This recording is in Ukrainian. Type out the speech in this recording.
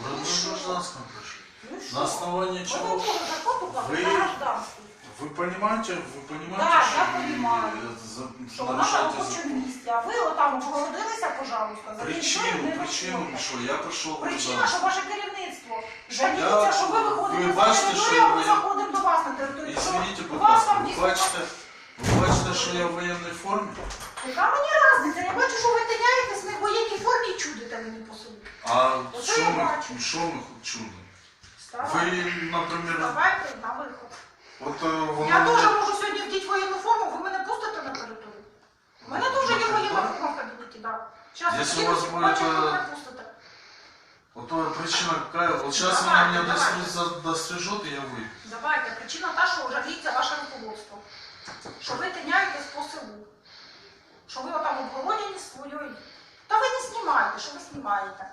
гражданском пришли. Ну і що? На основании Ми чего? не можемо зарплату платити Ви- за гражданство. Вы понимаете, вы понимаете, Да, что я вы понимаю. это за- Що вона на нарушаете робочому закон? місці, а ви отам обгородилися, пожалуйста, за територію Причину, не причину виходите. пришел, я пришел Причина, туда. що ваше керівництво жаліється, що ви виходите ви за бачите, територію, що а ми я- заходимо до вас на територію. Извините, У будь вас ласка, там ви дійсно- бачите, ви бачите, що я в воєнній формі, Яка мені різниця? Я бачу, що ви тиняєтесь по собі. а що я ми, що ми? Ставай. Ви, наприклад, Давайте на виход. от е, воно... Я теж можу сьогодні вдіти воєнну форму, ви мене пустите на територію. У мене теж є воєнна форма в кабінеті, так. Зараз Якщо у вас буде, побачу, ви е, мене пустите. Вот твоя причина какая? Вот сейчас она меня дострижет, дострижет, и я выйду. Давайте, причина та, що жаліться ваше руководство. Що ви тиняєтесь по селу. Що ви отам обгородені ви що ви знімаєте.